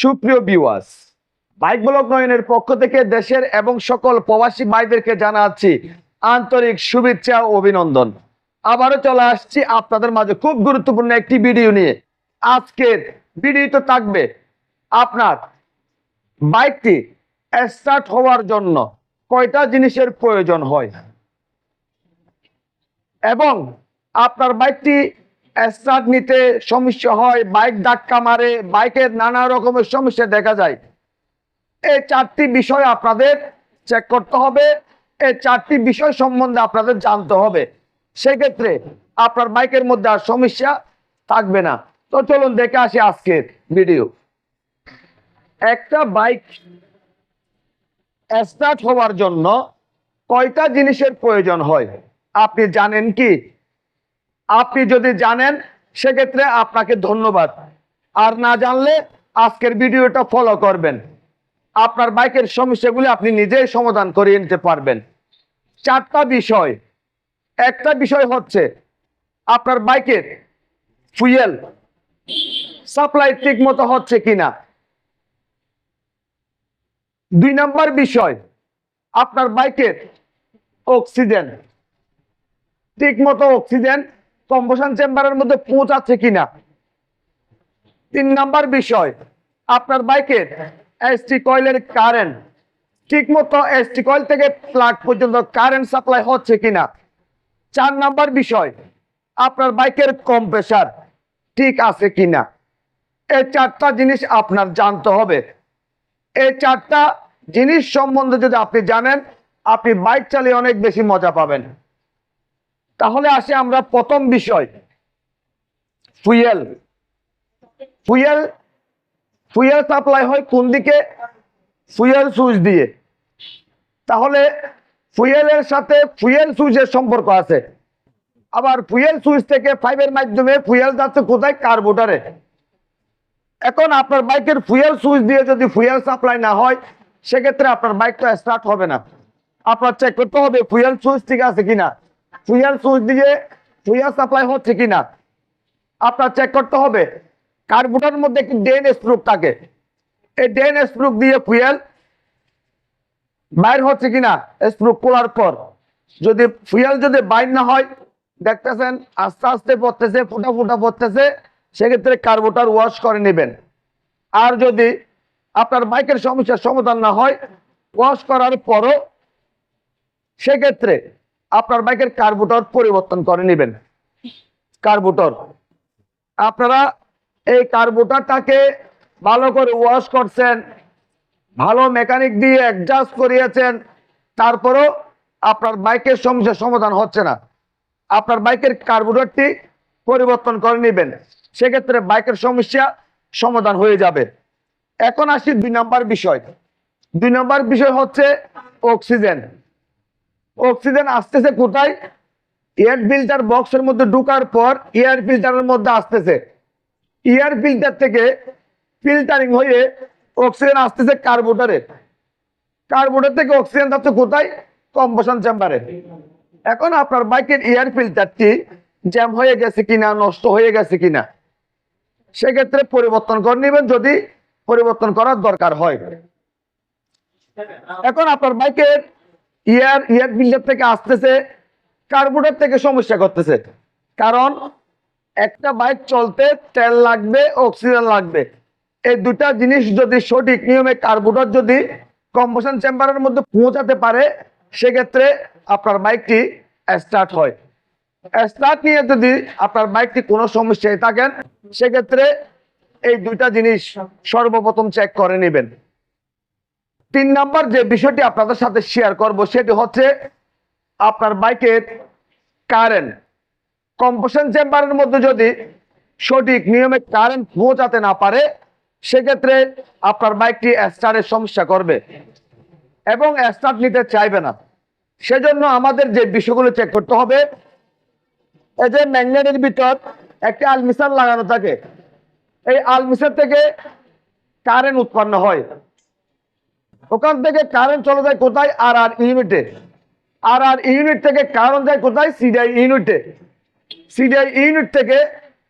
সুপ্রিয় বিওয়াস bike block নয়নের পক্ষ থেকে দেশের এবং সকল প্রবাসী ভাইদেরকে জানাচ্ছি আন্তরিক শুভেচ্ছা ও অভিনন্দন। আবারও চলে আসছি আপনাদের মাঝে খুব গুরুত্বপূর্ণ একটি ভিডিও নিয়ে। আজকের ভিডিও তো থাকবে আপনার বাইকটি স্টার্ট হওয়ার জন্য কয়টা জিনিসের প্রয়োজন হয়? এবং আপনার বাইকটি স্টার্ট নিতে সমস্যা হয়, বাইক ধাক্কা মারে, বাইকের নানা রকমের সমস্যা দেখা যায়। এই চারটি বিষয় আপনাদের চেক করতে হবে। এই চারটি বিষয় সম্বন্ধে আপনাদের জানতে হবে। সেক্ষেত্রে আপনার বাইকের মধ্যে আর সমস্যা থাকবে না। তো চলুন দেখে আসি আজকের ভিডিও। একটা বাইক স্টার্ট হওয়ার জন্য কয়টা জিনিসের প্রয়োজন হয়? আপনি জানেন কি? আপনি যদি জানেন, সেক্ষেত্রে আপনাকে ধন্যবাদ। আর না জানলে আজকের ভিডিওটা ফলো করবেন। আপনার বাইকের সমস্যাগুলি আপনি নিজেই সমাধান করিয়ে নিতে পারবেন। চারটা বিষয়। একটা বিষয় হচ্ছে, আপনার বাইকের ফুয়েল সাপ্লাই ঠিক মতো হচ্ছে কিনা। দুই নাম্বার বিষয়, আপনার বাইকের অক্সিজেন ঠিক মতো অক্সিজেন কম্বশন চেম্বারের মধ্যে পৌঁছাচ্ছে কিনা? তিন নাম্বার বিষয়, আপনার বাইকের এসটি কয়েলের কারেন্ট ঠিক মতো এসটি কয়েল থেকে প্লাগ পর্যন্ত কারেন্ট সাপ্লাই হচ্ছে কিনা? চার নাম্বার বিষয়, আপনার বাইকের কম্প্রেসার ঠিক আছে কিনা? এই চারটা জিনিস আপনার জানতে হবে। এই চারটা জিনিস সম্বন্ধে যদি আপনি জানেন, আপনি বাইক চালিয়ে অনেক বেশি মজা পাবেন। তাহলে আসে আমরা প্রথম বিষয়। ফুয়েল। ফুয়েল ফুয়েল সাপ্লাই হয় কোন দিকে? ফুয়েল সুইচ দিয়ে। তাহলে ফুয়েলের সাথে ফুয়েল সুইচের সম্পর্ক আছে। আবার ফুয়েল সুইচ থেকে পাইপের মাধ্যমে ফুয়েল যাচ্ছে কোথায়? কার্বোটারে এখন আপনার বাইকের ফুয়েল সুইচ দিয়ে যদি ফুয়েল সাপ্লাই না হয়, সেক্ষেত্রে আপনার বাইকটা স্টার্ট হবে না। আপনার চেক করতে হবে, ফুয়েল সুইচ ঠিক আছে কিনা? ফুয়েল সুইচ দিয়ে ফুয়েল সাপ্লাই হচ্ছে কিনা আপনার চেক করতে হবে। কার্বোটারের মধ্যে একটি ডেন স্প্রুক থাকে। এই ডেন স্প্রুক দিয়ে ফুয়েল বাইর হচ্ছে কিনা স্প্রুক খোলার পর। যদি ফুয়েল যদি বাইর না হয়, দেখতেছেন, আস্তে আস্তে পড়তেছে, ফুটা ফুটা পড়তেছে, সেক্ষেত্রে কার্বোটার ওয়াশ করে নেবেন। আর যদি আপনার বাইকের সমস্যার সমাধান না হয় ওয়াশ করার পরও সেক্ষেত্রে আপনার বাইকের কার্বোটার পরিবর্তন করে নেবেন। কার্বোটার। আপনারা এই কার্বোটারটাকে ভালো করে ওয়াশ করছেন, ভালো মেকানিক দিয়ে অ্যাডজাস্ট করিয়েছেন, তারপরও আপনার বাইকের সমস্যার সমাধান হচ্ছে না। আপনার বাইকের কার্বোরেটরটি পরিবর্তন করে নেবেন, সেক্ষেত্রে বাইকের সমস্যা সমাধান হয়ে যাবে। এখন আসি দুই নম্বর বিষয়। দুই নম্বর বিষয় হচ্ছে অক্সিজেন অক্সিজেন আসতেছে কোথায়? এয়ার ফিল্টার বক্সের মধ্যে ঢুকার পর এয়ার ফিল্টারের মধ্যে আসতেছে। এয়ার ফিল্টার থেকে ফিল্টারিং হয়ে অক্সিজেন আসতেছে কার্বোটারে। কার্বোটার থেকে অক্সিজেন যাচ্ছে কোথায়? কম্বশন চেম্বারে। এখন আপনার বাইকের এয়ার ফিল্টারটি জ্যাম হয়ে গেছে কিনা, নষ্ট হয়ে গেছে কিনা, সেক্ষেত্রে পরিবর্তন করে নেবেন যদি পরিবর্তন করার দরকার হয়। এখন আপনার বাইকের ইয়ার ইয়ার ফিল্টার থেকে আসতেছে কার্বোরেটর থেকে সমস্যা করতেছে। কারণ একটা বাইক চলতে তেল লাগবে অক্সিজেন লাগবে। এই দুটা জিনিস যদি সঠিক নিয়মে কার্বোরেটর যদি কম্পোশন চেম্বারের মধ্যে পৌঁছাতে পারে, সেক্ষেত্রে আপনার বাইকটি স্টার্ট হয়। স্টার্ট নিয়ে যদি আপনার বাইকটি কোনো সমস্যায় থাকেন, সেক্ষেত্রে এই দুইটা জিনিস সর্বপ্রথম চেক করে নেবেন। তিন নাম্বার যে বিষয়টি আপনাদের সাথে শেয়ার করব, সেটি হচ্ছে আপনার বাইকের কারেন্ট কম্পোশন চেম্বারের মধ্যে যদি সঠিক নিয়মে কারেন্ট পৌঁছাতে না পারে, সেক্ষেত্রে আপনার বাইকটি স্টার্টের সমস্যা করবে এবং স্টার্ট নিতে চাইবে না। সেজন্য আমাদের যে বিষয়গুলো চেক করতে হবে, এই যে ম্যাগনেটের ভিতর একটি আলমিসার লাগানো থাকে, এই আলমিসার থেকে কারেন্ট উৎপন্ন হয়। ওখান থেকে কারেন্ট চলে যায় কোথায়? আর আর ইউনিটে আর আর ইউনিট থেকে কারেন্ট যায় কোথায়? সিডিআই ইউনিটে সিডিআই ইউনিট থেকে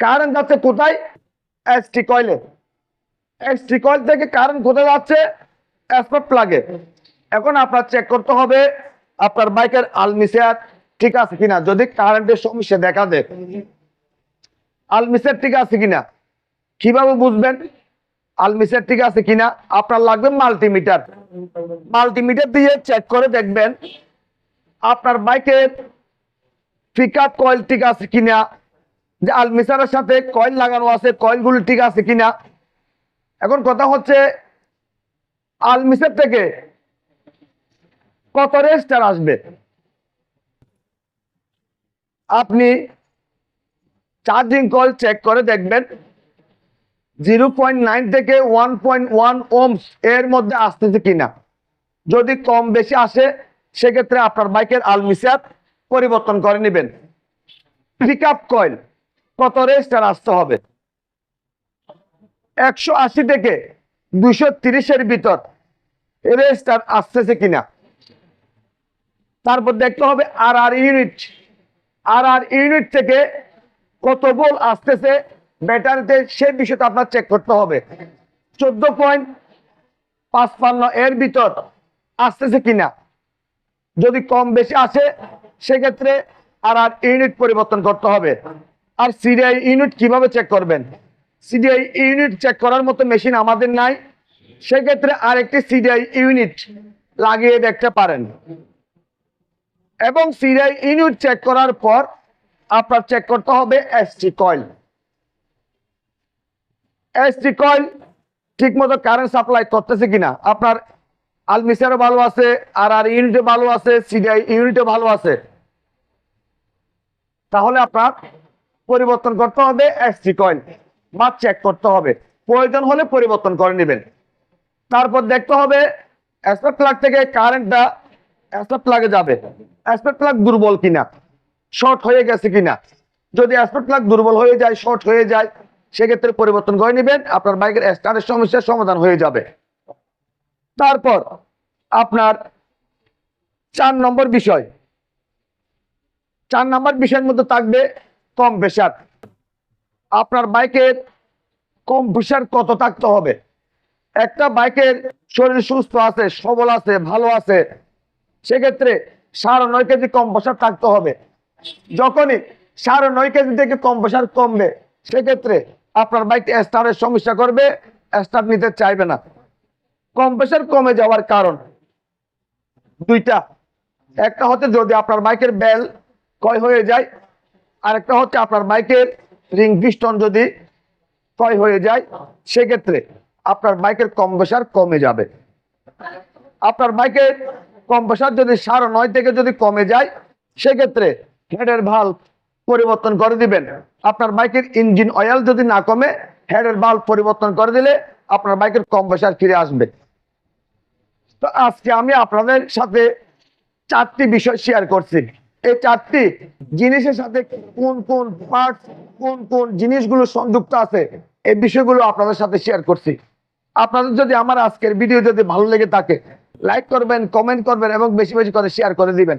কারেন্ট যাচ্ছে কোথায়? এসটি কয়েলে এসটি কয়েল থেকে কারেন্ট কোথায় যাচ্ছে? স্পট প্লাগে এখন আপনার চেক করতে হবে, আপনার বাইকের আলমিসিয়ার ঠিক আছে কিনা? যদি কারেন্টের সমস্যা দেখা দেয়। আলমিসিয়ার ঠিক আছে কিনা? কীভাবে বুঝবেন? আলমিসিয়ার ঠিক আছে কিনা? আপনার লাগবে মাল্টিমিটার মাল্টিমিটার দিয়ে চেক করে দেখবেন আপনার বাইকের পিক আপ কয়েল ঠিক আছে কিনা, যে আলমিসারের সাথে কয়েল লাগানো আছে কয়েলগুলো ঠিক আছে কিনা। এখন কথা হচ্ছে, আলমিসার থেকে কত রেস্টার আসবে? আপনি চার্জিং কল চেক করে দেখবেন। জিরো থেকে ওয়ান ওমস এর মধ্যে আসতেছে কিনা? যদি কম বেশি আসে, সেক্ষেত্রে আপনার বাইকের পরিবর্তন করে নেবেন। পিক আপ কয়েল কত আসতে হবে? একশো আশি থেকে দুশো তিরিশের ভিতর রেজিস্টার আসতেছে কিনা? তারপর দেখতে হবে আর আর ইউনিট। আর আর ইউনিট থেকে কত বল আসতেছে? ব্যাটারিতে সেই বিষয়টা আপনার চেক করতে হবে। চোদ্দ পয়েন্ট পাঁচপান্ন এর ভিতর আসতেছে কিনা। যদি কম বেশি আসে, সেক্ষেত্রে আর আর ইউনিট পরিবর্তন করতে হবে। আর সিডিআই ইউনিট কীভাবে চেক করবেন? সিডিআই ইউনিট চেক করার মতো মেশিন আমাদের নাই। সেক্ষেত্রে আরেকটি সিডিআই ইউনিট লাগিয়ে দেখতে পারেন। এবং সিডিআই ইউনিট চেক করার পর আপনার চেক করতে হবে এসটি কয়েল এসটি কয়েল ঠিক মতো কারেন্ট সাপ্লাই করতেছে কিনা? আপনার আলমিসারও ভালো আছে আর আর ইউনিটও ভালো আছে সিডিআই ইউনিটও ভালো আছে। তাহলে আপনার পরিবর্তন করতে হবে এসটি কয়েল বা চেক করতে হবে। প্রয়োজন হলে পরিবর্তন করে নেবেন। তারপর দেখতে হবে অ্যাসপেক্ট প্লাগ থেকে কারেন্টটা অ্যাসপেক্ট প্লাগে যাবে। অ্যাসপেক্ট প্লাগ দুর্বল কিনা? শর্ট হয়ে গেছে কিনা? যদি অ্যাসপেক্ট প্লাগ দুর্বল হয়ে যায় শর্ট হয়ে যায় সেক্ষেত্রে পরিবর্তন করে নেবেন, আপনার বাইকের স্টারের সমস্যার সমাধান হয়ে যাবে। তারপর আপনার চার নম্বর বিষয়। চার নম্বর বিষয়ের মধ্যে থাকবে কম প্রেশার আপনার বাইকের কম প্রেশার কত থাকতে হবে? একটা বাইকের শরীর সুস্থ আছে, সবল আছে, ভালো আছে, সেক্ষেত্রে সাড়ে নয় কেজি কম প্রেশার থাকতে হবে। যখনই সাড়ে নয় কেজি থেকে কম প্রেশার কমবে, সেক্ষেত্রে আপনার বাইক স্টারের সমস্যা করবে স্টার নিতে চাইবে না। কম্প্রেসার কমে যাওয়ার কারণ। দুইটা। একটা হচ্ছে যদি আপনার বাইকের বেল ক্ষয় হয়ে যায় আর একটা হচ্ছে আপনার বাইকের রিং পিস্টন যদি ক্ষয় হয়ে যায়, সেক্ষেত্রে আপনার বাইকের কম্প্রেসার কমে যাবে। আপনার বাইকের কম্প্রেসার যদি সাড়ে নয় থেকে যদি কমে যায়, সেক্ষেত্রে হেডের ভালো পরিবর্তন করে দিবেন। আপনার বাইকের ইঞ্জিন অয়েল যদি না কমে হেডের ভালো পরিবর্তন করে দিলে আপনার বাইকের কম কম্প্রেসার ফিরে আসবে। তো আজকে আমি আপনাদের সাথে চারটি বিষয় শেয়ার করছি। এই চারটি জিনিসের সাথে কোন কোন পার্ট কোন কোন জিনিসগুলো সংযুক্ত আছে, এই বিষয়গুলো আপনাদের সাথে শেয়ার করছি। আপনাদের যদি আমার আজকের ভিডিও যদি ভালো লেগে থাকে লাইক করবেন কমেন্ট করবেন এবং বেশি বেশি করে শেয়ার করে দিবেন।